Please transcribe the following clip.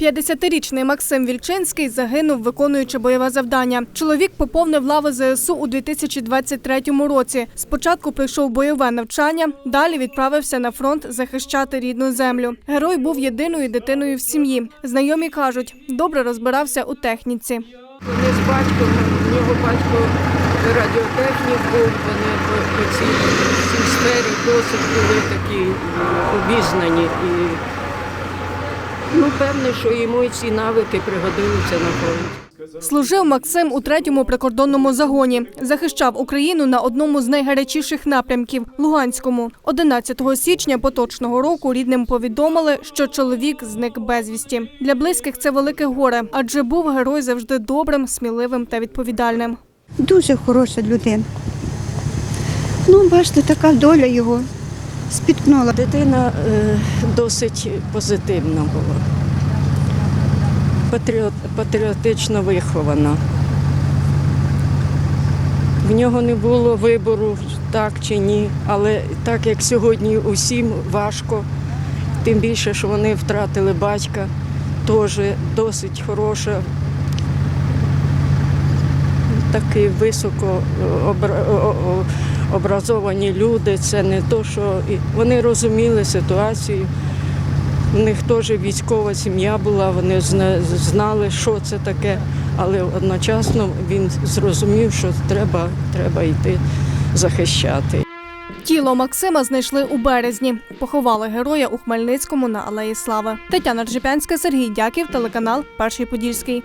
50-річний Максим Вільчинський загинув, виконуючи бойове завдання. Чоловік поповнив лави ЗСУ у 2023 році. Спочатку пройшов бойове навчання, далі відправився на фронт захищати рідну землю. Герой був єдиною дитиною в сім'ї. Знайомі кажуть, добре розбирався у техніці. Вони з батьком, в нього батько радіотехнік був, вони по, цій, сфері досить були такі обізнані. І, ну, певне, що йому і ці навики пригодилися на фронті. Служив Максим у третьому прикордонному загоні. Захищав Україну на одному з найгарячіших напрямків Луганському. 11 січня поточного року рідним повідомили, що чоловік зник безвісті. Для близьких це велике горе, адже був герой завжди добрим, сміливим та відповідальним. Дуже хороша людина. Ну, бачите, така доля його спіткнула. Дитина е, досить позитивна була, Патріот, патріотично вихована. В нього не було вибору, так чи ні, але так як сьогодні усім важко, тим більше, що вони втратили батька, теж досить хороша, такі високо образовані люди. Це не то, що вони розуміли ситуацію. У них теж військова сім'я була, вони зна- знали, що це таке, але одночасно він зрозумів, що треба, треба йти захищати. Тіло Максима знайшли у березні. Поховали героя у Хмельницькому на Алеї Слави. Тетяна Джипянська, Сергій Дяків, телеканал Перший Подільський.